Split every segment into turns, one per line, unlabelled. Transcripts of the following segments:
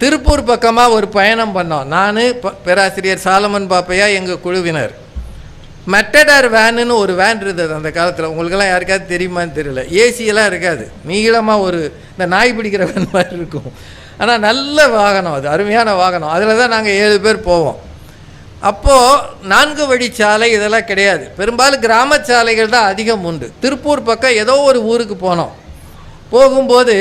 திருப்பூர் பக்கமாக ஒரு பயணம் பண்ணோம். நான் பேராசிரியர் சாலமன் பாப்பையா எங்கள் குழுவினர். மெட்டடார் வேனுன்னு ஒரு வேன் இருந்தது அந்த காலத்தில். உங்களுக்கெல்லாம் யாருக்காவது தெரியுமான்னு தெரியல. ஏசியெல்லாம் இருக்காது. நீளமாக ஒரு இந்த நாய் பிடிக்கிற வேன் மாதிரி இருக்கும். ஆனால் நல்ல வாகனம் அது. அருமையான வாகனம். அதில் தான் நாங்கள் ஏழு பேர் போவோம். அப்போது நான்கு வழிச்சாலை இதெல்லாம் கிடையாது. பெரும்பாலும் கிராம சாலைகள் தான் அதிகம் உண்டு. திருப்பூர் பக்கம் ஏதோ ஒரு ஊருக்கு போனோம். போகும்போது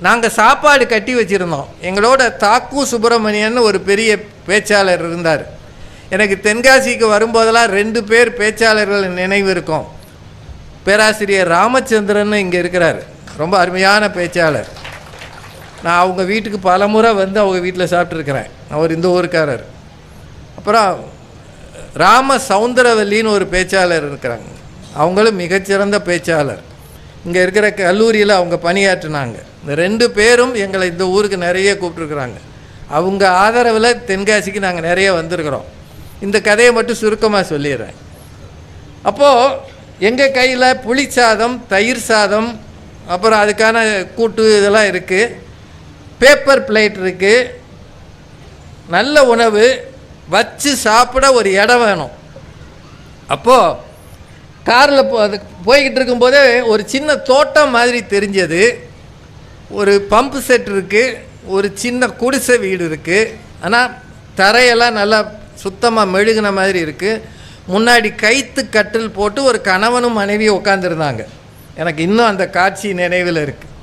நாங்கள் சாப்பாடு கட்டி வச்சுருந்தோம். எங்களோட தாக்கு சுப்பிரமணியன் ஒரு பெரிய பேச்சாளர் இருந்தார். எனக்கு தென்காசிக்கு வரும்போதெல்லாம் ரெண்டு பேர் பேச்சாளர்கள் நினைவு இருக்கும். பேராசிரியர் ராமச்சந்திரன் இங்கே இருக்கிறார். ரொம்ப அருமையான பேச்சாளர். நான் அவங்க வீட்டுக்கு பல முறை வந்து அவங்க வீட்டில் சாப்பிட்ருக்கிறேன் அவர் இந்த ஊருக்காரர். அப்புறம் ராம சவுந்தரவல்லின்னு ஒரு பேச்சாளர் இருக்கிறாங்க. அவங்களும் மிகச்சிறந்த பேச்சாளர். இங்கே இருக்கிற கல்லூரியில் அவங்க பணியாற்றினாங்க. இந்த ரெண்டு பேரும் எங்களை இந்த ஊருக்கு நிறைய கூப்பிட்ருக்குறாங்க அவங்க ஆதரவில் தென்காசிக்கு நாங்கள் நிறைய வந்திருக்கிறோம். இந்த கதையை மட்டும் சுருக்கமாக சொல்லிடுறேன். அப்போது எங்கள் கையில் புளி சாதம் தயிர் சாதம் அப்புறம் அதுக்கான கூட்டு இதெல்லாம் இருக்குது பேப்பர் பிளேட் இருக்குது நல்ல உணவு வச்சு சாப்பிட ஒரு இடம் வேணும். அப்போது காரில் போ அது போய்கிட்டு இருக்கும்போதே ஒரு சின்ன தோட்டம் மாதிரி தெரிஞ்சது. ஒரு பம்பு செட் இருக்குது ஒரு சின்ன குடிசை வீடு இருக்குது ஆனால் தரையெல்லாம் நல்லா சுத்தமாக மெழுகுன மாதிரி இருக்குது முன்னாடி கைத்து கட்டில் போட்டு ஒரு கணவனும் மனைவியும் உட்காந்துருந்தாங்க எனக்கு இன்னும் அந்த காட்சி நினைவில் இருக்குது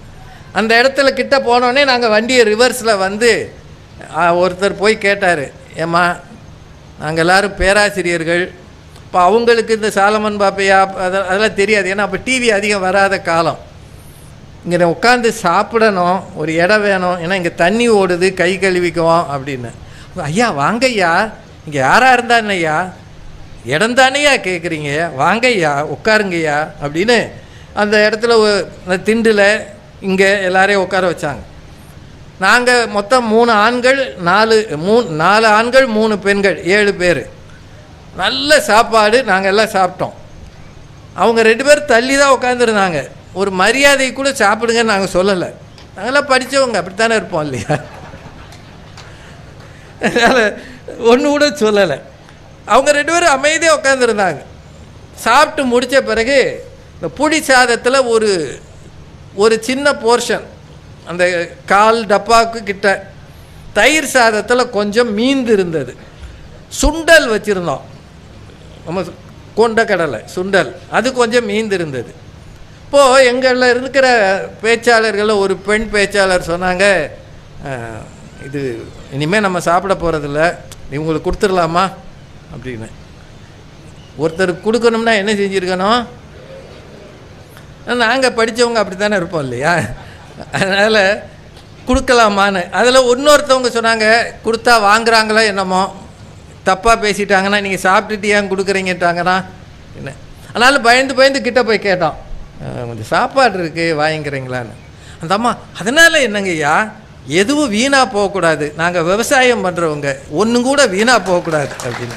அந்த இடத்துல கிட்ட போனோடனே நாங்கள் வண்டியை ரிவர்ஸில் வந்து ஒருத்தர் போய் கேட்டார் ஏம்மா நாங்கள் எல்லாரும் பேராசிரியர்கள். இப்போ அவங்களுக்கு இந்த சாலமன் பாப்பையா அதெல்லாம் தெரியாது. ஏன்னா அப்போ டிவி அதிகம் வராத காலம். இங்கே உட்காந்து சாப்பிடணும் ஒரு இடம் வேணும் ஏன்னா இங்கே தண்ணி ஓடுது கை கழுவிக்குவோம் அப்படின்னு. ஐயா வாங்கய்யா. இங்கே யாராக இருந்தா ஐயா இடம் தானேயா கேட்குறீங்க வாங்கய்யா உட்காருங்கய்யா அப்படின்னு அந்த இடத்துல அந்த திண்டில் இங்கே எல்லாரையும் உட்கார வச்சாங்க. நாங்கள் மொத்தம் மூணு ஆண்கள் நாலு மூணு நாலு ஆண்கள் மூணு பெண்கள் ஏழு பேர். நல்ல சாப்பாடு நாங்கள் எல்லாம் சாப்பிட்டோம். அவங்க ரெண்டு பேரும் தள்ளி தான் உட்காந்துருந்தாங்க ஒரு மரியாதை கூட சாப்பிடுங்கன்னு நாங்கள் சொல்லலை. நாங்களாம் படித்தவங்க அப்படித்தானே இருப்போம் இல்லையா? அதனால் ஒன்று கூட சொல்லலை. அவங்க ரெண்டு பேரும் அமைதியாக உட்காந்துருந்தாங்க சாப்பிட்டு முடித்த பிறகு இந்த புளி சாதத்தில் ஒரு ஒரு சின்ன போர்ஷன் அந்த கால் டப்பாவுக்கு கிட்ட தயிர் சாதத்தில் கொஞ்சம் மீந்து இருந்தது. சுண்டல் வச்சுருந்தோம். நம்ம கொண்டக்கடலை சுண்டல் அது கொஞ்சம் மீந்து இருந்தது. இப்போது எங்களில் இருக்கிற பேச்சாளர்களில் ஒரு பெண் பேச்சாளர் சொன்னாங்க இது இனிமேல் நம்ம சாப்பிட போகிறதில்ல இவங்களுக்கு கொடுத்துடலாமா? அப்படின்னு. ஒருத்தருக்கு கொடுக்கணும்னா என்ன செஞ்சுருக்கணும்? நாங்கள் படித்தவங்க அப்படி தானே இருப்போம் இல்லையா? அதனால் கொடுக்கலாமான்னு. அதில் இன்னொருத்தவங்க சொன்னாங்க கொடுத்தா வாங்குறாங்களோ என்னமோ? தப்பாக பேசிட்டாங்கன்னா நீங்கள் சாப்பிட்டுட்டு ஏன் கொடுக்குறீங்கட்டாங்கன்னா என்ன. அதனால் பயந்து பயந்து கிட்டே போய் கேட்டோம். கொஞ்சம் சாப்பாடு இருக்குது வாங்கிக்கிறீங்களான்னு. அந்த அம்மா அதனால் என்னங்கய்யா எதுவும் வீணாக போகக்கூடாது. நாங்கள் விவசாயம் பண்ணுறவங்க ஒன்றும் கூட வீணாக போகக்கூடாது. அப்படின்னு.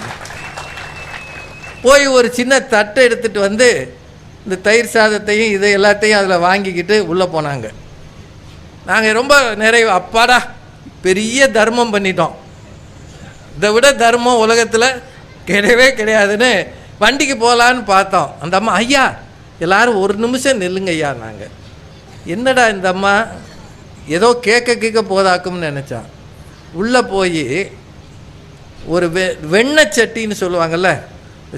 போய் ஒரு சின்ன தட்டை எடுத்துகிட்டு வந்து இந்த தயிர் சாதத்தையும் இதை எல்லாத்தையும் அதில் வாங்கிக்கிட்டு உள்ளே போனாங்க. நாங்கள் ரொம்ப நிறைய அப்பாடா பெரிய தர்மம் பண்ணிட்டோம். இதை விட தர்மம் உலகத்தில் கிடையவே கிடையாதுன்னு வண்டிக்கு போகலான்னு பார்த்தோம். அந்த அம்மா ஐயா எல்லாரும் ஒரு நிமிஷம் நில்லுங்க ஐயா நாங்கள் என்னடா இந்த அம்மா ஏதோ கேட்க கேட்க போதாக்கும்னு நினச்சான் உள்ளே போய் ஒரு வெ வெண்ணெய் சட்டின்னு சொல்லுவாங்கல்ல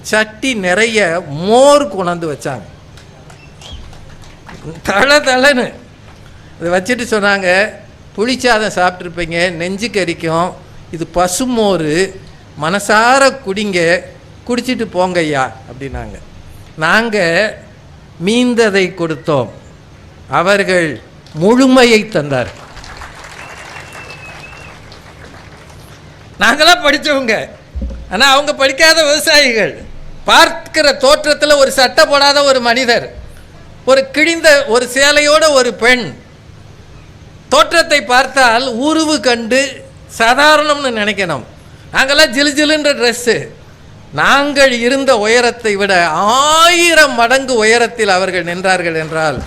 சட்டி நிறைய மோர் கொண்டாந்து வச்சாங்க. தலை தலைன்னு. அதை வச்சுட்டு சொன்னாங்க புளிச்சாதம் சாப்பிட்ருப்பீங்க நெஞ்சு கறிக்கும் இது பசுமோர் மனசார குடிங்க குடிச்சிட்டு போங்க ஐயா அப்படின்னாங்க. நாங்கள் மீந்ததை கொடுத்தோம். அவர்கள் முழுமையை தந்தார். நாங்களாம் படித்தவங்க ஆனால் அவங்க படிக்காத விவசாயிகள். பார்க்கிற தோற்றத்தில் ஒரு சட்டை போடாத ஒரு மனிதர் ஒரு கிழிந்த ஒரு சேலையோட ஒரு பெண் தோற்றத்தை பார்த்தால் உருவு கண்டு சாதாரணம்னு நினைக்கணும். நாங்கள்லாம் ஜிலு ஜிலுன்ற ட்ரெஸ்ஸு நாங்கள் இருந்த உயரத்தை விட ஆயிரம் மடங்கு உயரத்தில் அவர்கள் நின்றார்கள் என்றால்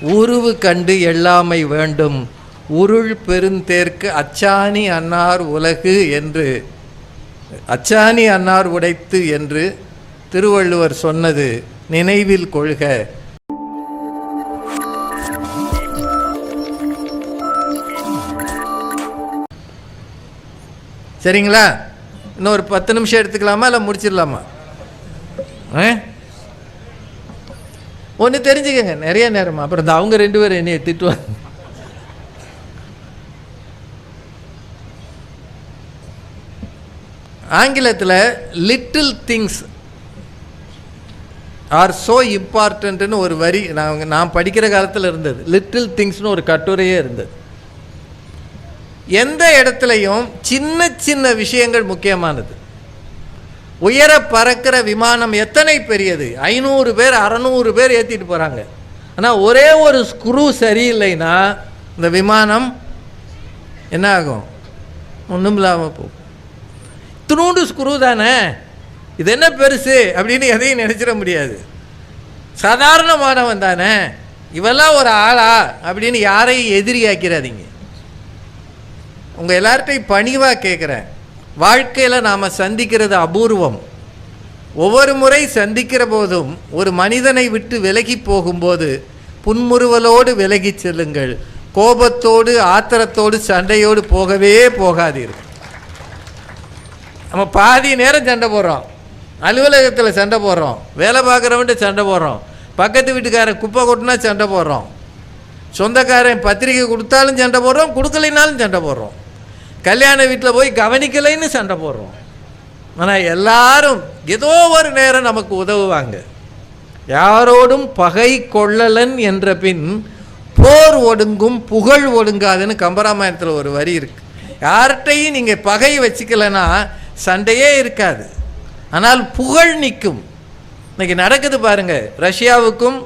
உருவு கண்டு எல்லாமை வேண்டும். உருள் பெருந்தேர்க்கு அச்சாணி அன்னார் உலகு என்று அச்சாணி அன்னார் உடைத்து என்று திருவள்ளுவர் சொன்னது நினைவில் கொள்க. சரிங்களா? இன்னும் ஒரு பத்து நிமிஷம் எடுத்துக்கலாமா இல்லை முடிச்சிடலாமா? ஒன்று தெரிஞ்சுக்கங்க நிறைய நேரமா. அப்புறம் இந்த அவங்க ரெண்டு பேரும் என்னைய திட்டுவாங்க. ஆங்கிலத்தில் லிட்டில் திங்ஸ் ஆர் ஸோ இம்பார்ட்டன்ட்னு ஒரு வரி நான் நான் படிக்கிற காலத்தில் இருந்தது. லிட்டில் திங்ஸ்னு ஒரு கட்டுரையே இருந்தது. எந்த இடத்துலையும் சின்ன சின்ன விஷயங்கள் முக்கியமானது. உயர பறக்கிற விமானம் எத்தனை பெரியது? ஐநூறு பேர் அறநூறு பேர் ஏற்றிட்டு போகிறாங்க ஆனால் ஒரே ஒரு ஸ்க்ரூ சரியில்லைன்னா இந்த விமானம் என்ன ஆகும்? ஒன்றும் இல்லாமல் போகும். இத்தினூண்டு ஸ்க்ரூ தானே? இது என்ன பெருசு? அப்படின்னு எதையும் நினச்சிட முடியாது. சாதாரணமானவன் தானே? இவெல்லாம் ஒரு ஆளா? அப்படின்னு யாரையும் எதிரியாக்கிறாதீங்க. உங்கள் எல்லார்ட்டையும் பணிவாக கேட்குறேன் வாழ்க்கையில் நாம் சந்திக்கிறது அபூர்வம். ஒவ்வொரு முறை சந்திக்கிற போதும் ஒரு மனிதனை விட்டு விலகி போகும்போது புன்முறுவலோடு விலகி செல்லுங்கள். கோபத்தோடு ஆத்திரத்தோடு சண்டையோடு போகவே போகாதீர்கள். நம்ம பாதி நேரம் சண்டை போடுறோம். அலுவலகத்தில் சண்டை போடுறோம். வேலை பார்க்குறவன்ட்டு சண்டை போடுறோம். பக்கத்து வீட்டுக்காரன் குப்பை கொட்டினா சண்டை போடுறோம். சொந்தக்காரன் பத்திரிக்கை கொடுத்தாலும் சண்டை போடுறோம். கொடுக்கலைனாலும் சண்டை போடுறோம். கல்யாண வீட்டில் போய் கவனிக்கலைன்னு சண்டை போடுறோம். ஆனால் எல்லாரும் ஏதோ ஒரு நேரம் நமக்கு உதவுவாங்க. யாரோடும் பகை கொள்ளலன் என்ற பின் போர் ஒடுங்கும் புகழ் ஒடுங்காதுன்னு கம்பராமாயணத்தில் ஒரு வரி இருக்கு. யார்கிட்டையும் நீங்கள் பகை வச்சுக்கலைன்னா சண்டையே இருக்காது. ஆனால் புகழ் நிற்கும். இன்னைக்கு நடக்குது பாருங்க ரஷ்யாவுக்கும்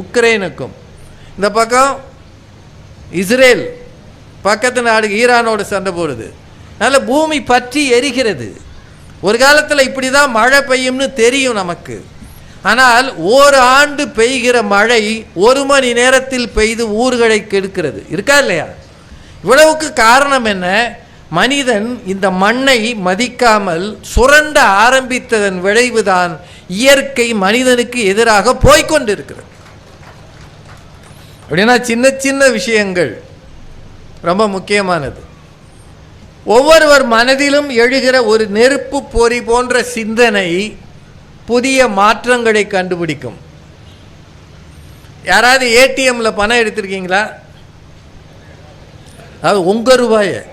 உக்ரைனுக்கும். இந்த பக்கம் இஸ்ரேல் பக்கத்து நாடு ஈரானோடு சண்டை போடுது அதனால் பூமி பற்றி எரிகிறது. ஒரு காலத்தில் இப்படி தான் மழை பெய்யும்னு தெரியும் நமக்கு. ஆனால் ஒரு ஆண்டு பெய்கிற மழை ஒரு மணி நேரத்தில் பெய்து ஊர்களை கெடுக்கிறது. இருக்கா இல்லையா? இவ்வளவுக்கு காரணம் என்ன? மனிதன் இந்த மண்ணை மதிக்காமல் சுரண்ட ஆரம்பித்ததன் விளைவுதான் இயற்கை மனிதனுக்கு எதிராக போய்கொண்டிருக்கிறது அப்படின்னா சின்ன சின்ன விஷயங்கள். ரொம்ப முக்கியமானது. ஒவ்வொருவர் மனதிலும் எழுகிற ஒரு நெருப்பு பொறி போன்ற சிந்தனை புதிய மாற்றங்களை கண்டுபிடிக்கும். யாராவது ஏடிஎம்ல பணம் எடுத்திருக்கீங்களா? அது உங்க ரூபாய.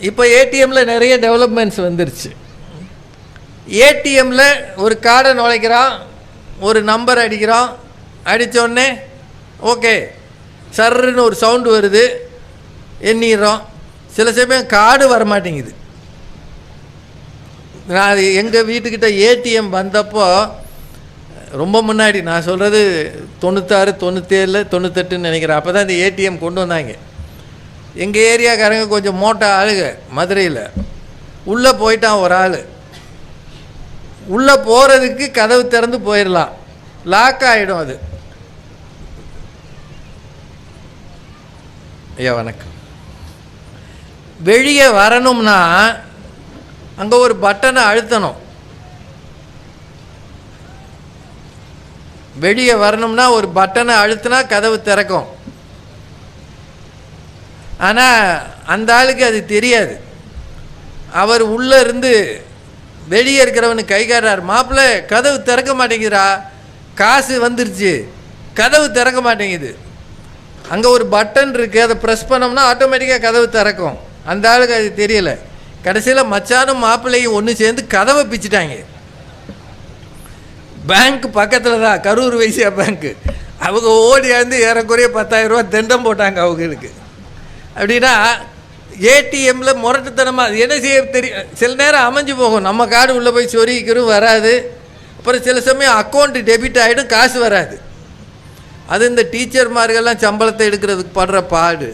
இப்போ ஏடிஎம்ல நிறைய டெவலப்மெண்ட்ஸ் வந்துருச்சு. ஏடிஎம்ல ஒரு கார்டை நுழைக்கிறான் ஒரு நம்பர் அடிக்கிறான் அடித்தோடனே ஓகே சர்ன்னு ஒரு சவுண்டு வருது எண்ணிடுறோம். சில சமயம் கார்டு வரமாட்டேங்குது. நான் எங்கள் வீட்டுக்கிட்ட ஏடிஎம் வந்தப்போ ரொம்ப முன்னாடி நான் சொல்கிறது தொண்ணூத்தாறு தொண்ணூத்தேழு தொண்ணூத்தெட்டுன்னு நினைக்கிறேன். அப்போ தான் இந்த ஏடிஎம் கொண்டு வந்தாங்க. எங்கள் ஏரியாக்காரங்க கொஞ்சம் மோட்டா ஆளுங்க மதுரையில். உள்ளே போயிட்டான் ஒரு ஆள். உள்ளே போகிறதுக்கு கதவு திறந்து போயிடலாம். லாக் ஆகிடும் அது. ஐயா வணக்கம். வெளியே வரணும்னா அங்கே ஒரு பட்டனை அழுத்தணும். வெளியே வரணும்னா ஒரு பட்டனை அழுத்தினா கதவு திறக்கும். ஆனால் அந்த ஆளுக்கு அது தெரியாது. அவர் உள்ளே இருந்து வெளியே இருக்கிறவனுக்கு கைகாடுறார் மாப்பிள்ளை கதவு திறக்க மாட்டேங்கிறா காசு வந்துருச்சு. கதவு திறக்க மாட்டேங்குது. அங்கே ஒரு பட்டன் இருக்குது அதை ப்ரெஸ் பண்ணோம்னா ஆட்டோமேட்டிக்காக கதவு திறக்கும். அந்த ஆளுக்கு அது தெரியல. கடைசியில் மச்சானும் மாப்பிள்ளையும் ஒன்று சேர்ந்து கதவை பிச்சுட்டாங்க. பேங்க் பக்கத்தில் தான் கரூர் வைசியா பேங்க்கு அவங்க ஓடியாந்து ஏறக்குறைய பத்தாயிரம் ரூபா தண்டம் போட்டாங்க அவங்களுக்கு. அப்படின்னா ஏடிஎம்மில் முரட்டுத்தனமாக அது என்ன செய்ய தெரியும் சில நேரம் அமைஞ்சு போகும். நம்ம கார்டு உள்ளே போய் சொருகிக்கிறோம் வராது. அப்புறம் சில சமயம் அக்கௌண்ட்டு டெபிட் ஆகிடும் காசு வராது. அது இந்த டீச்சர்மார்கள்லாம் சம்பளத்தை எடுக்கிறதுக்கு படுற பாடு.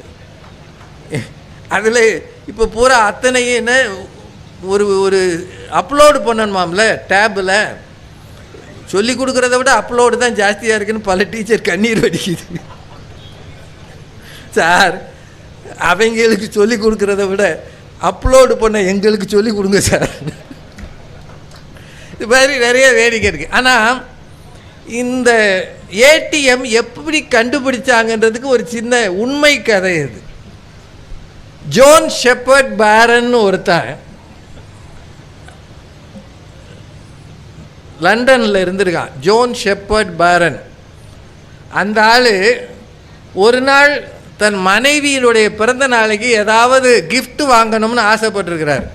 அதில் இப்போ பூரா அத்தனையும் என்ன ஒரு ஒரு அப்லோடு பண்ணணுமாம்ல டேபில் சொல்லி கொடுக்குறத விட அப்லோடு தான் ஜாஸ்தியாக இருக்குன்னு பல டீச்சர் கண்ணீர் வடிக்குது. சார் அவங்களுக்கு சொல்லி கொடுக்குறத விட அப்லோடு பண்ண எங்களுக்கு சொல்லி கொடுங்க சார். இது மாதிரி நிறைய வேடிக்கை இருக்குது ஆனால் இந்த ஏடிஎம் எப்படி கண்டுபிடிச்சாங்கன்றதுக்கு ஒரு சின்ன உண்மை கதை இது. ஜோன் ஷெப்பர்ட் பேரன் ஒருத்தன் லண்டனில் இருந்திருக்கான். ஜோன் ஷெப்பர்ட் பேரன் அந்த ஆள் ஒரு நாள் தன் மனைவியினுடைய பிறந்த நாளைக்கு ஏதாவது கிஃப்ட் வாங்கணும்னு ஆசைப்பட்டிருக்கிறார்.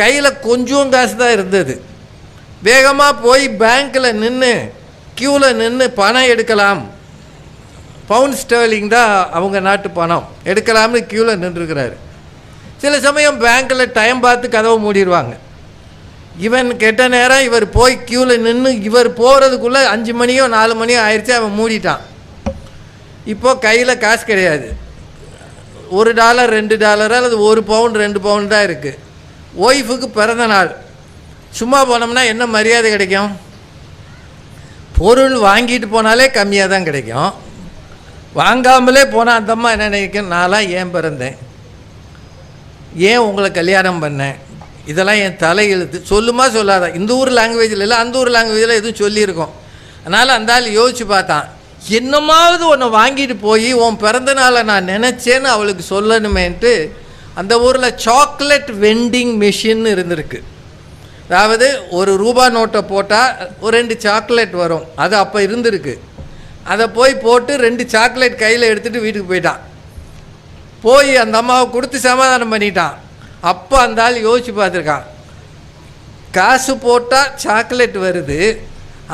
கையில் கொஞ்சம் காசு தான் இருந்தது. வேகமாக போய் பேங்க்கில் நின்று க்யூவில் நின்று பணம் எடுக்கலாம். பவுண்ட் ஸ்டர்லிங் தான் அவங்க நாட்டு பணம். எடுக்கலாம்னு க்யூவில் நின்றுருக்கிறாரு. சில சமயம் பேங்க்கில் டைம் பார்த்து கதவை மூடிடுவாங்க இவன் கெட்ட நேரம் இவர் போய் க்யூவில் நின்று இவர் போகிறதுக்குள்ளே அஞ்சு மணியோ நாலு மணியோ ஆயிடுச்சு அவன் மூடிட்டான். இப்போது கையில் காசு கிடையாது. ஒரு டாலர் ரெண்டு டாலர் அல்லது ஒரு பவுண்ட் ரெண்டு பவுண்ட் தான் இருக்குது ஒய்ஃபுக்கு பிறந்த நாள். சும்மா போனோம்னா என்ன மரியாதை கிடைக்கும்? பொருள் வாங்கிட்டு போனாலே கம்மியாக தான் கிடைக்கும். வாங்காமலே போனால் அந்தம்மா என்ன நினைக்கும்? நான்லாம் ஏன் பிறந்தேன்? ஏன் உங்களை கல்யாணம் பண்ணேன்? இதெல்லாம் என் தலையெழுத்து சொல்லுமா சொல்லாத. இந்த ஊர் லாங்குவேஜில் இல்லை அந்த ஊர் லாங்குவேஜில் எதுவும் சொல்லியிருக்கோம். அதனால் அந்த ஆள் யோசிச்சு பார்த்தான். என்னமாவது ஒன்று வாங்கிட்டு போய் உன் பிறந்த நாளை நான் நினச்சேன்னு அவளுக்கு சொல்லணுமேன்ட்டு அந்த ஊரில் சாக்லேட் வெண்டிங் மிஷின் இருந்திருக்கு. அதாவது ஒரு ரூபா நோட்டை போட்டால் ஒரு ரெண்டு சாக்லேட் வரும். அது அப்போ இருந்திருக்கு. அதை போய் போட்டு ரெண்டு சாக்லேட் கையில் எடுத்துகிட்டு வீட்டுக்கு போயிட்டான். போய் அந்த அம்மாவை கொடுத்து சமாதானம் பண்ணிட்டான். அப்போ அந்த ஆள் யோசிச்சு பார்த்துருக்கான். காசு போட்டால் சாக்லேட் வருது.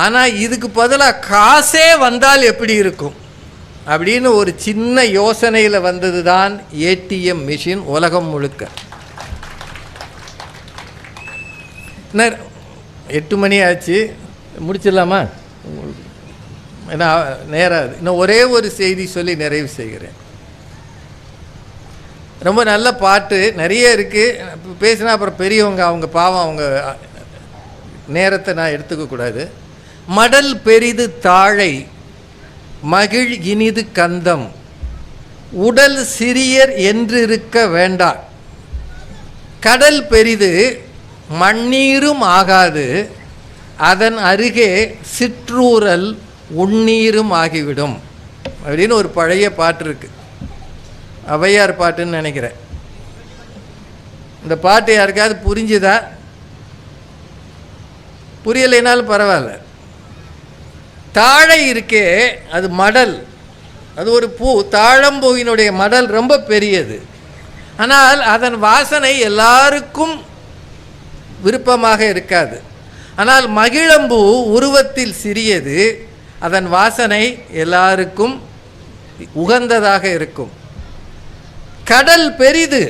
ஆனால் இதுக்கு பதிலாக காசே வந்தால் எப்படி இருக்கும்? அப்படின்னு ஒரு சின்ன யோசனையில் வந்தது தான் ஏடிஎம் மிஷின் உலகம் முழுக்க. என்ன எட்டு மணி ஆச்சு. முடிச்சிடலாமா? ஏன்னா நேரம் இன்னும் ஒரே ஒரு செய்தி சொல்லி நிறைவு செய்கிறேன். ரொம்ப நல்ல பாட்டு. நிறைய இருக்குது பேசினா அப்புறம் பெரியவங்க அவங்க பாவம் அவங்க நேரத்தை நான் எடுத்துக்கக்கூடாது மடல் பெரிது தாழை மகிழ் இனிது கந்தம். உடல் சிறியர் என்றிருக்க வேண்டா கடல் பெரிது மண்ணீரும் ஆகாது. அதன் அருகே சிற்றூரல் உண்ணீரும் ஆகிவிடும். அப்படின்னு ஒரு பழைய பாட்டு இருக்கு. ஔவையார் பாட்டுன்னு நினைக்கிறேன். இந்த பாட்டு யாருக்காவது புரிஞ்சுதா? புரியலைனாலும் பரவாயில்ல. தாழை இருக்கே அது மடல். அது ஒரு பூ. தாழம்பூவினுடைய மடல் ரொம்ப பெரியது. ஆனால் அதன் வாசனை எல்லாருக்கும் விருப்பமாக இருக்காது. ஆனால் மகிழம்பூ உருவத்தில் சிறியது அதன் வாசனை எல்லாருக்கும் உகந்ததாக இருக்கும். கடல் பெரிது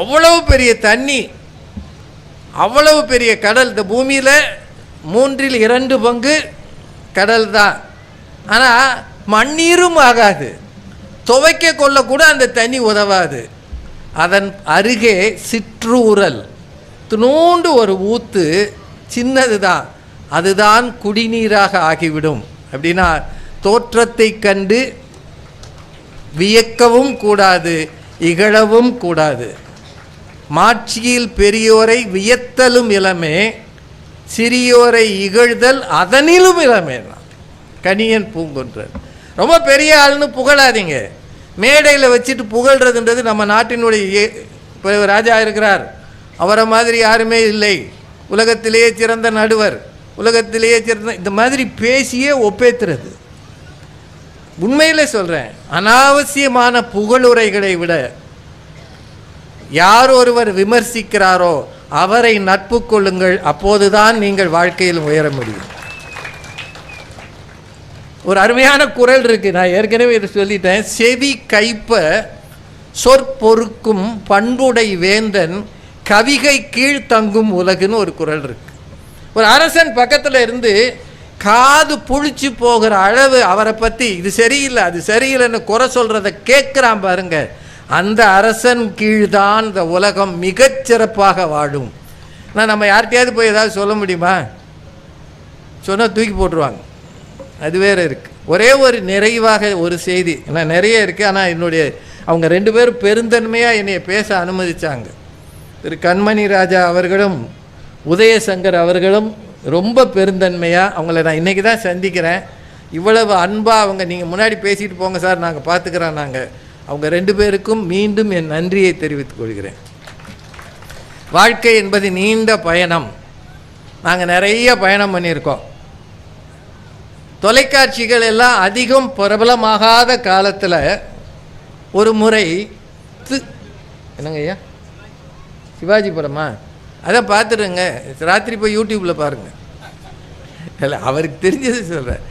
அவ்வளவு பெரிய தண்ணி அவ்வளவு பெரிய கடல். இந்த பூமியில் மூன்றில் இரண்டு பங்கு கடல் தான் ஆனால் மண்ணீரும் ஆகாது. துவைக்க கொள்ளக்கூட அந்த தண்ணி உதவாது. அதன் அருகே சிற்றூரல். துணூண்டு ஒரு ஊத்து சின்னது தான் அதுதான் குடிநீராக ஆகிவிடும். அப்படின்னா தோற்றத்தை கண்டு வியக்கவும் கூடாது இகழவும் கூடாது. மாட்சியில் பெரியோரை வியத்தலும் இளமே சிறியோரை இகழ்தல் அதனிலும் இளமே கணியன் பூங்கொன்றன் ரொம்ப பெரிய ஆள்னு புகழாதீங்க. மேடையில் வச்சுட்டு புகழ்றதுன்றது நம்ம நாட்டினுடைய ராஜா இருக்கிறார். அவரை மாதிரி யாருமே இல்லை. உலகத்திலேயே சிறந்த நடுவர். உலகத்திலேயே சிறந்த இந்த மாதிரி பேசியே ஒப்பேத்துறது. உண்மையிலே சொல்கிறேன் அனாவசியமான புகழுரைகளை விட யார் ஒருவர் விமர்சிக்கிறாரோ அவரை நட்பு கொள்ளுங்கள் அப்போதுதான் நீங்கள் வாழ்க்கையில் உயர முடியும். ஒரு அருமையான குரல் இருக்கு. நான் ஏற்கனவே இதை சொல்லிட்டேன். செவி கைப்ப சொற்பொறுக்கும் பண்புடை வேந்தன் கவிகை கீழ் தங்கும் உலகுன்னு ஒரு குரல் இருக்கு. ஒரு அரசன் பக்கத்தில் இருந்து காது புளிச்சு போகிற அளவு அவரை பற்றி இது சரியில்லை அது சரியில்லைன்னு குறை சொல்கிறத கேட்குறான் பாருங்க. அந்த அரசன் கீழ்தான் இந்த உலகம் மிகச்சிறப்பாக வாழும். நான் நம்ம யார்கிட்டயாவது போய் ஏதாவது சொல்ல முடியுமா? சொன்னால் தூக்கி போட்டுருவாங்க. அது வேறு இருக்குது ஒரே ஒரு நிறைவாக ஒரு செய்தி நான் நிறைய இருக்குது ஆனால் என்னுடைய அவங்க ரெண்டு பேரும் பெருந்தன்மையாக என்னை பேச அனுமதித்தாங்க திரு கண்மணி ராஜா அவர்களும் உதயசங்கர் அவர்களும் ரொம்ப பெருந்தன்மையாக அவங்கள நான் இன்றைக்கி தான் சந்திக்கிறேன். இவ்வளவு அன்பாக அவங்க நீங்கள் முன்னாடி பேசிட்டு போங்க சார் நாங்கள் பார்த்துக்குறோம் நாங்கள் அவங்க ரெண்டு பேருக்கும் மீண்டும் என் நன்றியை தெரிவித்துக் கொள்கிறேன். வாழ்க்கை என்பது நீண்ட பயணம். நாங்கள் நிறைய பயணம் பண்ணியிருக்கோம். தொலைக்காட்சிகள் எல்லாம் அதிகம் பிரபலமாகாத காலத்தில் ஒரு முறை என்னங்க ஐயா? சிவாஜி படமா? அதான் பார்த்துடுங்க. ராத்திரி போய் யூடியூப்பில் பாருங்கள் இல்லை அவருக்கு தெரிஞ்சது சொல்கிறேன்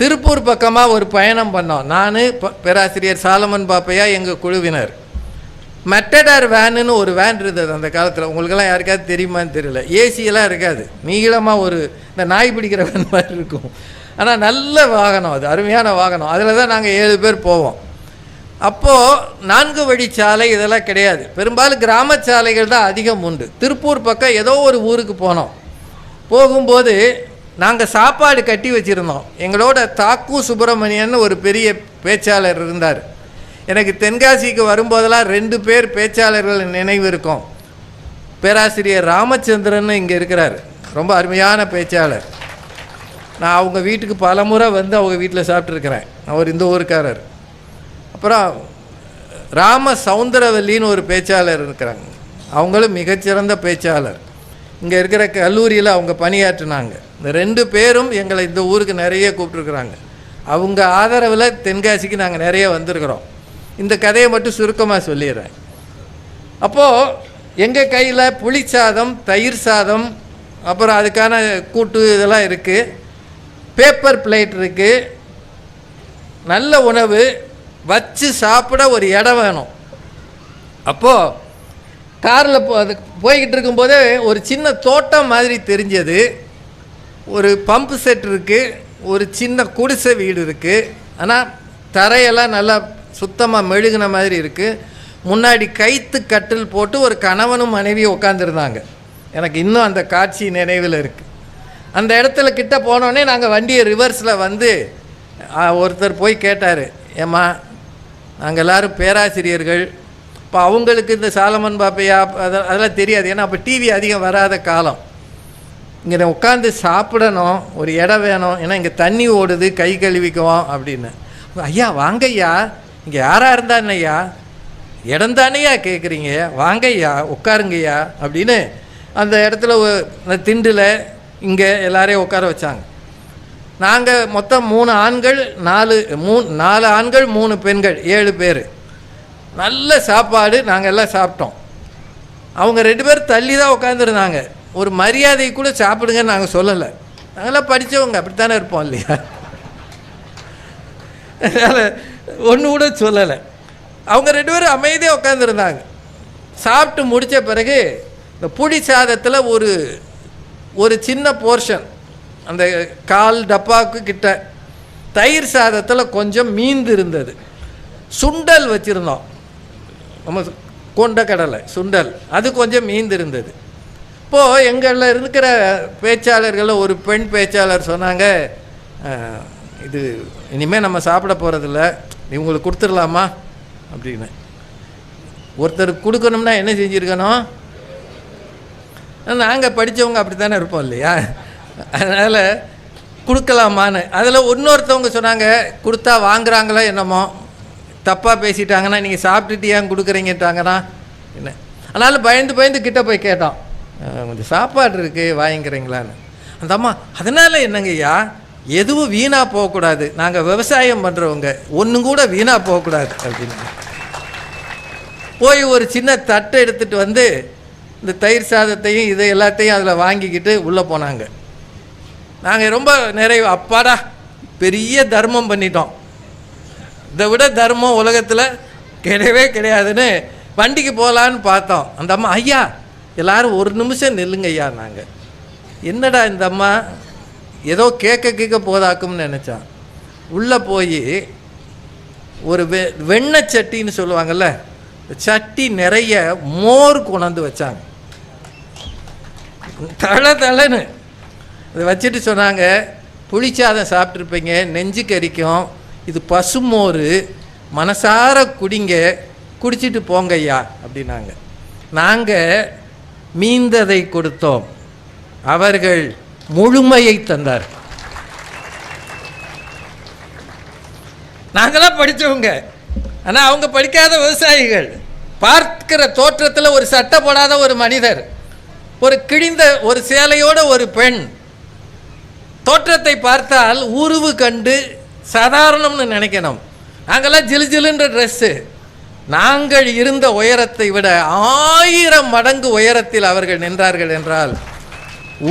திருப்பூர் பக்கமாக ஒரு பயணம் பண்ணோம். நான் பேராசிரியர் சாலமன் பாப்பையா எங்கள் குழுவினர். மெட்டடார் வேனுன்னு ஒரு வேன் இருந்தது அந்த காலத்தில். உங்களுக்கெல்லாம் யாருக்காவது தெரியுமான்னு தெரியல. ஏசியெல்லாம் இருக்காது. நீளமாக ஒரு இந்த நாய் பிடிக்கிற வேன் மாதிரி இருக்கும். ஆனால் நல்ல வாகனம் அது. அருமையான வாகனம். அதில் தான் நாங்கள் ஏழு பேர் போவோம். அப்போது நான்கு வழிச்சாலை இதெல்லாம் கிடையாது. பெரும்பாலும் கிராம சாலைகள் தான் அதிகம் உண்டு. திருப்பூர் பக்கம் ஏதோ ஒரு ஊருக்கு போனோம். போகும்போது நாங்கள் சாப்பாடு கட்டி வச்சுருந்தோம். எங்களோட தாக்கு சுப்பிரமணியன் ஒரு பெரிய பேச்சாளர் இருந்தார். எனக்கு தென்காசிக்கு வரும்போதெல்லாம் ரெண்டு பேர் பேச்சாளர்கள் நினைவு இருக்கும். பேராசிரியர் ராமச்சந்திரன் இங்கே இருக்கிறார். ரொம்ப அருமையான பேச்சாளர். நான் அவங்க வீட்டுக்கு பல முறை வந்து அவங்க வீட்டில் சாப்பிட்ருக்கிறேன் அவர் இந்த ஊருக்காரர். அப்புறம் ராம சவுந்தரவல்லின்னு ஒரு பேச்சாளர் இருக்கிறாங்க. அவங்களும் மிகச்சிறந்த பேச்சாளர். இங்கே இருக்கிற கல்லூரியில் அவங்க பணியாற்றினாங்க. இந்த ரெண்டு பேரும் எங்களை இந்த ஊருக்கு நிறைய கூப்பிட்ருக்குறாங்க அவங்க ஆதரவில் தென்காசிக்கு நாங்கள் நிறைய வந்திருக்கிறோம். இந்த கதையை மட்டும் சுருக்கமாக சொல்லிடுறேன். அப்போது எங்கள் கையில் புளிச்சாதம் தயிர் சாதம் அப்புறம் அதுக்கான கூட்டு இதெல்லாம் இருக்குது பேப்பர் பிளேட் இருக்குது நல்ல உணவு. வச்சு சாப்பிட ஒரு இடம் வேணும். அப்போது காரில் போ அது போய்கிட்டு இருக்கும்போதே ஒரு சின்ன தோட்டம் மாதிரி தெரிஞ்சது. ஒரு பம்பு செட் இருக்குது ஒரு சின்ன குடிசை வீடு இருக்குது ஆனால் தரையெல்லாம் நல்லா சுத்தமாக மெழுகுன மாதிரி இருக்குது முன்னாடி கைத்து கட்டில் போட்டு ஒரு கணவனும் மனைவியும் உட்காந்துருந்தாங்க எனக்கு இன்னும் அந்த காட்சி நினைவில் இருக்குது அந்த இடத்துல கிட்ட போனோடனே நாங்கள் வண்டியை ரிவர்ஸில் வந்து ஒருத்தர் போய் கேட்டார் ஏம்மா நாங்கள் எல்லாரும் பேராசிரியர்கள். இப்போ அவங்களுக்கு இந்த சாலமன் பாப்பையா அதெல்லாம் அதெல்லாம் தெரியாது. ஏன்னா அப்போ டிவி அதிகம் வராத காலம். இங்கே உட்காந்து சாப்பிடணும் ஒரு இடம் வேணும். ஏன்னா இங்கே தண்ணி ஓடுது கை கழுவிக்குவோம் அப்படின்னு. ஐயா வாங்க ஐயா இங்கே யாராக இருந்தான் ஐயா இடம் தானேயா கேட்குறீங்க வாங்க ஐயா உட்காருங்கய்யா. அப்படின்னு அந்த இடத்துல அந்த திண்டில் இங்கே எல்லாரையும் உட்கார வச்சாங்க. நாங்கள் மொத்தம் மூணு ஆண்கள் நாலு மூ நாலு ஆண்கள் மூணு பெண்கள் ஏழு பேர். நல்ல சாப்பாடு நாங்கள் எல்லாம் சாப்பிட்டோம். அவங்க ரெண்டு பேரும் தள்ளி தான் உட்காந்துருந்தாங்க ஒரு மரியாதை கூட சாப்பிடுங்கன்னு நாங்கள் சொல்லலை. நாங்களாம் படித்தவங்க அப்படித்தானே இருப்போம் இல்லையா? அதனால் ஒன்று கூட சொல்லலை. அவங்க ரெண்டு பேரும் அமைதியாக உட்காந்துருந்தாங்க சாப்பிட்டு முடித்த பிறகு இந்த புளி சாதத்தில் ஒரு ஒரு சின்ன போர்ஷன் அந்த கால் டப்பாவுக்கு கிட்ட தயிர் சாதத்தில் கொஞ்சம் மீந்து இருந்தது. சுண்டல் வச்சுருந்தோம். நம்ம கொண்டக்கடலை சுண்டல் அது கொஞ்சம் மீந்து இருந்தது. இப்போது எங்களில் இருக்கிற பேச்சாளர்களில் ஒரு பெண் பேச்சாளர் சொன்னாங்க இது இனிமேல் நம்ம சாப்பிட போகிறதில்ல இவங்களுக்கு கொடுத்துடலாமா? அப்படின்னு. ஒருத்தருக்கு கொடுக்கணும்னா என்ன செஞ்சுருக்கணும்? நாங்கள் படித்தவங்க அப்படி தானே இருப்போம் இல்லையா? அதனால் கொடுக்கலாமான்னு. அதில் இன்னொருத்தவங்க சொன்னாங்க கொடுத்தா வாங்குறாங்களோ என்னமோ. தப்பாக பேசிட்டாங்கன்னா நீங்கள் சாப்பிட்டுட்டு ஏன் கொடுக்குறீங்கட்டாங்கன்னா என்ன? அதனால் பயந்து பயந்து கிட்ட போய் கேட்டோம் கொஞ்சம் சாப்பாடு இருக்குது வாங்கிக்கிறீங்களான்னு. அந்த அம்மா அதனால் என்னங்கய்யா எதுவும் வீணாக போகக்கூடாது. நாங்கள் விவசாயம் பண்ணுறவங்க ஒன்றும் கூட வீணாக போகக்கூடாது. அப்படின்னு. போய் ஒரு சின்ன தட்டை எடுத்துகிட்டு வந்து இந்த தயிர் சாதத்தையும் இதை எல்லாத்தையும் அதில் வாங்கிக்கிட்டு உள்ளே போனாங்க. நாங்கள் ரொம்ப நிறைய அப்பாடா பெரிய தர்மம் பண்ணிட்டோம். இதை விட தர்மம் உலகத்தில் கிடையவே கிடையாதுன்னு வண்டிக்கு போகலான்னு பார்த்தோம். அந்த அம்மா ஐயா எல்லாரும் ஒரு நிமிஷம் நில்லுங்க ஐயா நாங்கள் என்னடா இந்த அம்மா ஏதோ கேட்க கேட்க போதாக்கும்னு நினச்சான். உள்ளே போய் ஒரு வெ வெண்ணெய் சட்டின்னு சொல்லுவாங்கல்ல சட்டி நிறைய மோர் கொண்டாந்து வச்சாங்க. தலை தலைன்னு. அதை வச்சுட்டு சொன்னாங்க புளிச்சாதம் சாப்பிட்ருப்பீங்க நெஞ்சு கறிக்கும் இது பசுமோர் மனசார குடிங்க குடிச்சிட்டு போங்க ஐயா அப்படின்னாங்க. நாங்கள் மீந்ததை கொடுத்தோம். அவர்கள் முழுமையை தந்தார். நாங்களாம் படித்தவங்க ஆனால் அவங்க படிக்காத விவசாயிகள். பார்க்கிற தோற்றத்தில் ஒரு சட்டை போடாத ஒரு மனிதர். ஒரு கிழிந்த ஒரு சேலையோட ஒரு பெண். தோற்றத்தை பார்த்தால் உருவு கண்டு சாதாரணம்னு நினைக்கணும். நாங்கள்லாம் ஜிலு ஜிலுன்ற ட்ரெஸ்ஸு நாங்கள் இருந்த உயரத்தை விட ஆயிரம் மடங்கு உயரத்தில் அவர்கள் நின்றார்கள் என்றால்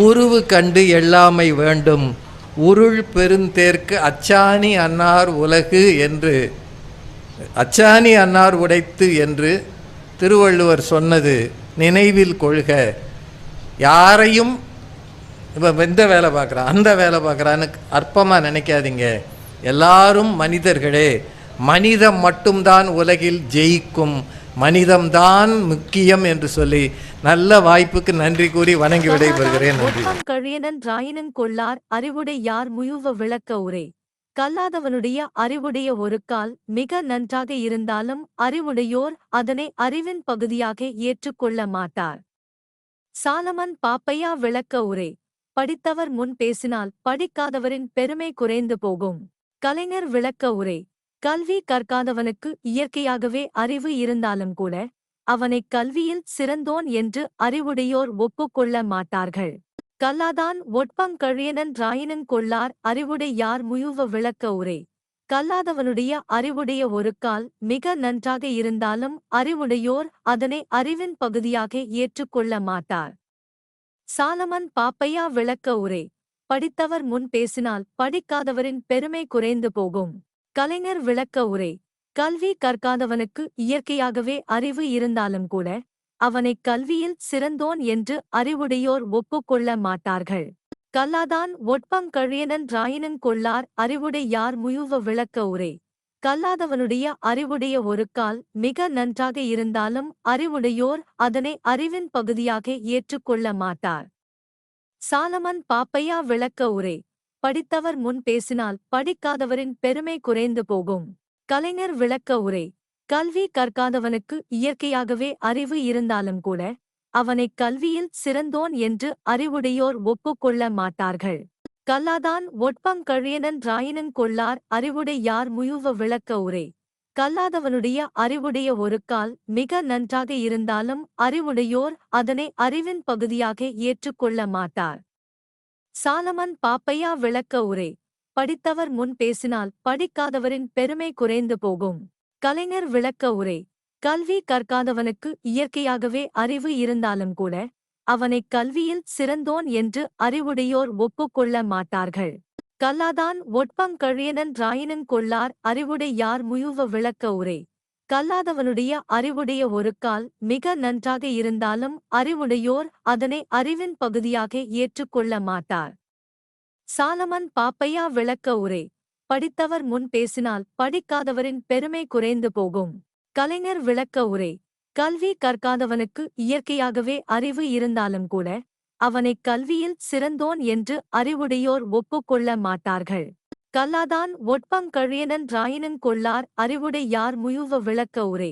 உருவு கண்டு எல்லாமை வேண்டும். உருள் பெருந்தேர்க்கு அச்சாணி அன்னார் உலகு என்று அச்சாணி அன்னார் உடைத்து என்று திருவள்ளுவர் சொன்னது நினைவில் கொள்க. யாரையும் இப்போ இந்த வேலை பார்க்குறான் அந்த வேலை பார்க்குறான்னு அற்பமாக நினைக்காதீங்க. எல்லாரும் மனிதர்களே மனிதம் மட்டும்தான் உலகில் ஜெயிக்கும். மனிதம்தான் முக்கியம் என்று சொல்லி நல்ல வாய்ப்புக்கு நன்றி கூறி வணங்கி விடைபெறுகிறேன். நன்றி.
கழியனன் ராயினன் கொள்ளார் அறிவுடை யார் முயுவ விளக்க உரை கல்லாதவனுடைய அறிவுடைய ஒரு கால் மிக நன்றாக இருந்தாலும் அறிவுடையோர் அதனை அறிவின் பகுதியாக ஏற்றுக்கொள்ள மாட்டார். சாலமன் பாப்பையா விளக்க உரை படித்தவர் முன் பேசினால் படிக்காதவரின் பெருமை குறைந்து போகும். கலைஞர் விளக்க உரை. கல்வி கற்காதவனுக்கு இயற்கையாகவே அறிவு இருந்தாலும் கூட அவனை கல்வியில் சிறந்தோன் என்று அறிவுடையோர் ஒப்புக்கொள்ள மாட்டார்கள். கல்லாதான் ஒட்பங்கழியனன் ராயினன் கொள்ளார் அறிவுடை யார் முயுவ விளக்க உரை. கல்லாதவனுடைய அறிவுடைய ஒரு கால் மிக நன்றாக இருந்தாலும் அறிவுடையோர் அதனை அறிவின் பகுதியாக ஏற்றுக்கொள்ள மாட்டார். சாலமன் பாப்பையா விளக்க உரை. படித்தவர் முன் பேசினால் படிக்காதவரின் பெருமை குறைந்து போகும். கலைஞர் விளக்க உரை. கல்வி கற்காதவனுக்கு இயற்கையாகவே அறிவு இருந்தாலும் கூட அவனை கல்வியில் சிறந்தோன் என்று அறிவுடையோர் ஒப்புக்கொள்ள மாட்டார்கள். கல்லாதான் ஒட்பங்கழியனன் ராயினன் கொள்ளார் அறிவுடை யார் முயுவ விளக்க உரை. கல்லாதவனுடைய அறிவுடைய ஒரு கால் மிக நன்றாக இருந்தாலும் அறிவுடையோர் அதனை அறிவின் பகுதியாக ஏற்றுக்கொள்ள மாட்டார். சாலமன் பாப்பையா விளக்க உரை. படித்தவர் முன் பேசினால் படிக்காதவரின் பெருமை குறைந்து போகும். கலைஞர் விளக்க உரை. கல்வி கற்காதவனுக்கு இயற்கையாகவே அறிவு இருந்தாலும் கூட அவனை கல்வியில் சிறந்தோன் என்று அறிவுடையோர் ஒப்புக்கொள்ள மாட்டார்கள். கல்லாதான் ஒட்பங்கழியனன் ராயினன் கொள்ளார் அறிவுடை யார் முயுவ விளக்க உரை? கல்லாதவனுடைய அறிவுடைய ஒரு கால் மிக நன்றாக இருந்தாலும் அறிவுடையோர் அதனை அறிவின் பகுதியாக ஏற்றுக்கொள்ள மாட்டார். சாலமன் பாப்பையா விளக்க உரை? படித்தவர் முன் பேசினால் படிக்காதவரின் பெருமை குறைந்து போகும். கலைஞர் விளக்க உரை? கல்வி கற்காதவனுக்கு இயற்கையாகவே அறிவு இருந்தாலும் கூட அவனை கல்வியில் சிறந்தோன் என்று அறிவுடையோர் ஒப்புக்கொள்ள மாட்டார்கள். கல்லாதான் ஒட்பங்கழியனன் ராயினன் கொள்ளார் அறிவுடை யார் முயுவ விளக்க உரை. கல்லாதவனுடைய அறிவுடைய ஒரு கால் மிக நன்றாக இருந்தாலும் அறிவுடையோர் அதனை அறிவின் பகுதியாக ஏற்றுக்கொள்ள மாட்டார். சாலமன் பாப்பையா விளக்க உரை. படித்தவர் முன் பேசினால் படிக்காதவரின் பெருமை குறைந்து போகும். கலைஞர் விளக்க உரை. கல்வி கற்காதவனுக்கு இயற்கையாகவே அறிவு இருந்தாலும் கூட அவனை கல்வியில் சிறந்தோன் என்று அறிவுடையோர் ஒப்புக்கொள்ள மாட்டார்கள். கல்லாதான் ஒட்பங்கழியனன் ராயினன் கொள்ளார் அறிவுடை யார் முயுவ விளக்க உரை.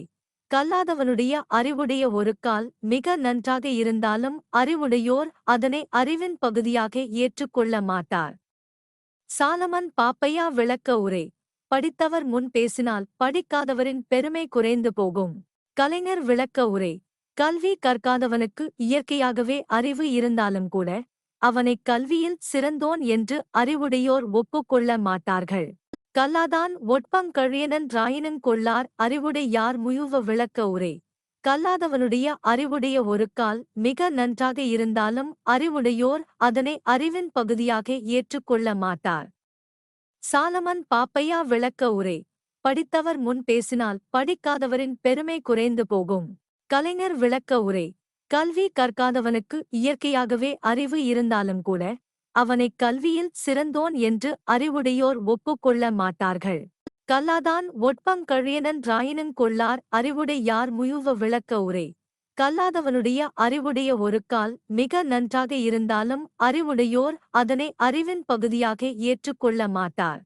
கல்லாதவனுடைய அறிவுடைய ஒரு கால் மிக நன்றாக இருந்தாலும் அறிவுடையோர் அதனை அறிவின் பகுதியாக ஏற்றுக்கொள்ள மாட்டார். சாலமன் பாப்பையா விளக்க உரை. படித்தவர் முன் பேசினால் படிக்காதவரின் பெருமை குறைந்து போகும். கலைஞர் விளக்க உரை. கல்வி கற்காதவனுக்கு இயற்கையாகவே அறிவு இருந்தாலும் கூட அவனை கல்வியில் சிறந்தோன் என்று அறிவுடையோர் ஒப்புக்கொள்ள மாட்டார்கள். கல்லாதான் ஒட்பங்கழியனன் ராயினன் கொள்ளார் அறிவுடை யார் முயுவ விளக்க உரை. கல்லாதவனுடைய அறிவுடைய ஒரு கால் மிக நன்றாக இருந்தாலும் அறிவுடையோர் அதனை அறிவின் பகுதியாக ஏற்றுக்கொள்ள மாட்டார். சாலமன் பாப்பையா விளக்க உரை. படித்தவர் முன் பேசினால் படிக்காதவரின் பெருமை குறைந்து போகும். கலைஞர் விளக்க உரை. கல்வி கற்காதவனுக்கு இயற்கையாகவே அறிவு இருந்தாலும் கூட அவனை கல்வியில் சிறந்தோன் என்று அறிவுடையோர் ஒப்புக்கொள்ள மாட்டார்கள். கல்லாதான் ஒட்பங்கழியனன் ராயினன் கொள்ளார் அறிவுடை யார் முயுவ விளக்க உரை. கல்லாதவனுடைய அறிவுடைய ஒரு கால் மிக நன்றாக இருந்தாலும் அறிவுடையோர் அதனை அறிவின் பகுதியாக ஏற்றுக்கொள்ள மாட்டார்.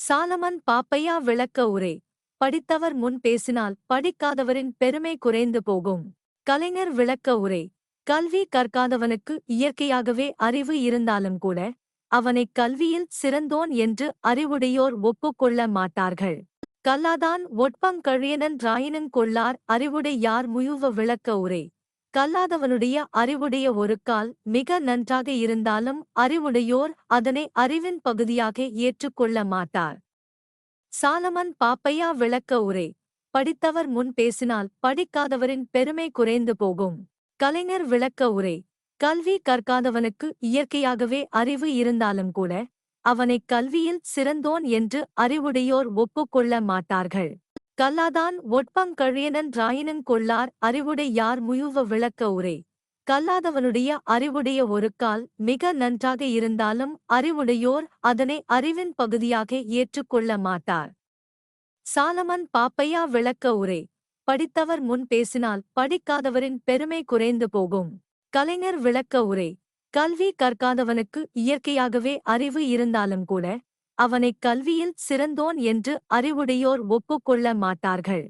சாலமன் பாப்பையா விளக்க உரை. படித்தவர் முன் பேசினால் படிக்காதவரின் பெருமை குறைந்து போகும். கலைஞர் விளக்க உரை. கல்வி கற்காதவனுக்கு இயற்கையாகவே அறிவு இருந்தாலும் கூட அவனை கல்வியில் சிறந்தோன் என்று அறிவுடையோர் ஒப்புக்கொள்ள மாட்டார்கள். கல்லாதான் ஒட்பங்கழியனன் ராயினன் கொள்ளார் அறிவுடை யார் முயுவ விளக்க உரை. கல்லாதவனுடைய அறிவுடைய ஒரு கால் மிக நன்றாக இருந்தாலும் அறிவுடையோர் அதனை அறிவின் பகுதியாக ஏற்றுக்கொள்ள மாட்டார். சாலமன் பாப்பையா விளக்க உரை. படித்தவர் முன் பேசினால் படிக்காதவரின் பெருமை குறைந்து போகும். கலைஞர் விளக்க உரை. கல்வி கற்காதவனுக்கு இயற்கையாகவே அறிவு இருந்தாலும் கூட அவனை கல்வியில் சிறந்தோன் என்று அறிவுடையோர் ஒப்புக்கொள்ள மாட்டார்கள். கல்லாதான் ஒட்பங்கழியனன் ராயினன் கொள்ளார் அறிவுடை யார் முயுவ விளக்க உரை. கல்லாதவனுடைய அறிவுடைய ஒரு கால் மிக நன்றாக இருந்தாலும் அறிவுடையோர் அதனை அறிவின் பகுதியாக ஏற்றுக்கொள்ள மாட்டார். சாலமன் பாப்பையா விளக்க உரை. படித்தவர் முன் பேசினால் படிக்காதவரின் பெருமை குறைந்து போகும். கலைஞர் விளக்க உரை. கல்வி கற்காதவனுக்கு இயற்கையாகவே அறிவு இருந்தாலும் கூட அவனை கல்வியில் சிறந்தோன் என்று அறிவுடையோர் ஒப்புக்கொள்ள மாட்டார்கள்.